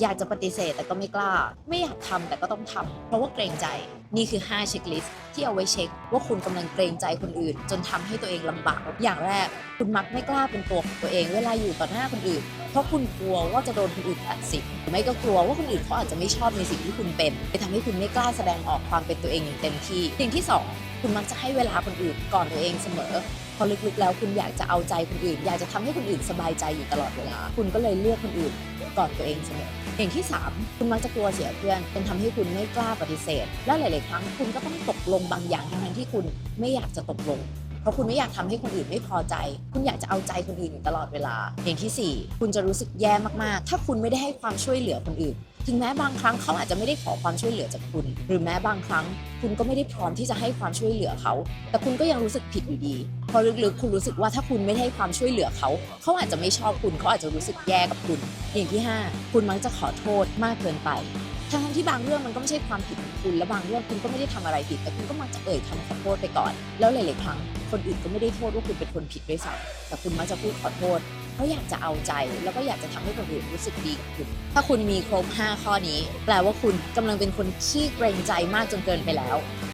อยากจะปฏิเสธแต่ก็ไม่กล้า ไม่อยากทำแต่ก็ต้องทำเพราะว่าเกรงใจนี่คือ 5 เช็คลิสต์ที่เอาไว้เช็ค ว่าคุณกำลังเกรงใจคนอื่น จนทำให้ตัวเองลำบากอย่างแรก คุณมักไม่กล้าเป็นตัวของตัวเองเวลาอยู่ต่อหน้าคนอื่น เพราะคุณกลัวว่าจะโดนคนอื่นตัดสินหรือไม่ก็กลัวว่าคนอื่นเขาอาจจะไม่ชอบในสิ่งที่คุณเป็นไปทำให้คุณไม่กล้าแสดงออกความเป็นตัวเองอย่างเต็มที่ สิ่งที่สองคุณมักจะให้เวลาคนอื่นก่อนตัวเองเสมอพอลึกๆแล้วคุณอยากจะเอาใจคนอื่น อยากจะทำให้คนอื่นสบายใจอยู่ตลอดเวลา คุณก็เลยเลือกคนอื่น กอนตัวเองเสมออย่างที่ 3 คุณมักจะกลัวเสียเพื่อนจนทำให้คุณไม่กล้าปฏิเสธ และหลาย ๆ ครั้งคุณก็ต้องตกลงบางอย่างทั้งที่คุณไม่อยากจะตกลง เพราะคุณไม่อยากทำให้คนอื่นไม่พอใจ คุณอยากจะเอาใจคนอื่นอยู่ตลอดเวลา อย่างที่ 4 คุณจะรู้สึกแย่มาก ๆ ถ้าคุณไม่ได้ให้ความช่วยเหลือคนอื่น ถึงแม้บางครั้งเขาอาจจะไม่ได้ขอความช่วยเหลือจากคุณ หรือแม้บางครั้ง คุณก็ไม่ได้พร้อมที่จะให้ความช่วยเหลือเขา แต่คุณก็ยังรู้สึกผิดอยู่ดี พราะลึกๆ คุณรู้สึกว่าถ้าคุณไม่ให้ความช่วยเหลือเขา เขาอาจจะไม่ชอบคุณ เขาอาจจะรู้สึกแย่กับคุณ อย่างที่ 5 คุณมักจะขอโทษมากเกินไป ทั้งที่บางเรื่องมันก็ไม่ใช่ความผิดของคุณ และบางเรื่องคุณก็ไม่ได้ทำอะไรผิด แต่คุณก็มักจะเอ่ยคำขอโทษไปก่อน แล้วหลาย ๆ ครั้ง คนอื่นก็ไม่ได้โทษว่าคุณเป็นคนผิดด้วยซ้ำแต่คุณมักจะพูดขอโทษเพราะอยากจะเอาใจ แล้วก็อยากจะทำให้คนอื่นรู้สึกดีกับคุณ ถ้าคุณมีครบ 5 ข้อนี้ แปลว่าคุณกำลังเป็นคนขี้เกรงใจมากจนเกินไปแล้ว